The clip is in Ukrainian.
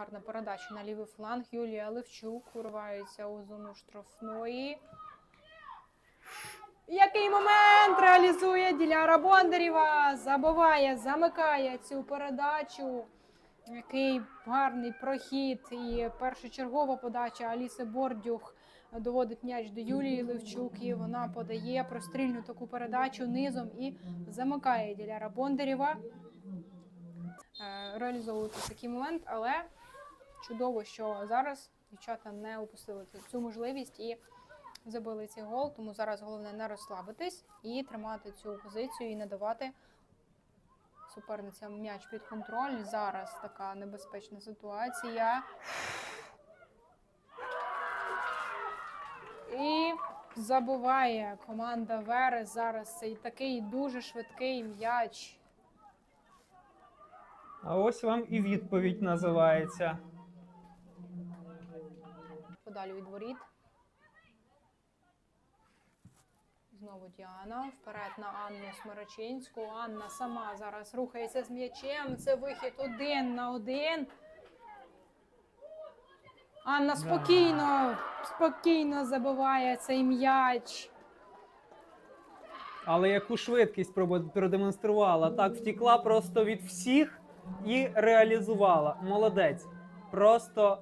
Гарна передача на лівий фланг. Юлія Левчук виривається у зону штрафної. Який момент реалізує Діляра Бондарєва. Забиває, замикає цю передачу. Який гарний прохід і першочергова подача Аліси Бордюх доводить м'яч до Юлії Левчук. І вона подає прострільну таку передачу низом і замикає Діляра Бондарєва. Е, Реалізовувати такий момент, але чудово, що зараз дівчата не упустили цю- можливість і забили цей гол. Тому зараз головне не розслабитись і тримати цю позицію і не давати суперницям м'яч під контроль. Зараз така небезпечна ситуація. І забуває команда Верес зараз цей такий дуже швидкий м'яч. А ось вам і відповідь називається. Подалі від воріт. Знову Діана. Вперед на Анну Смирочинську. Анна сама зараз рухається з м'ячем. Це вихід один на один. Анна спокійно, спокійно забиває цей м'яч. Але яку швидкість продемонструвала, так втікла просто від всіх і реалізувала. Молодець. Просто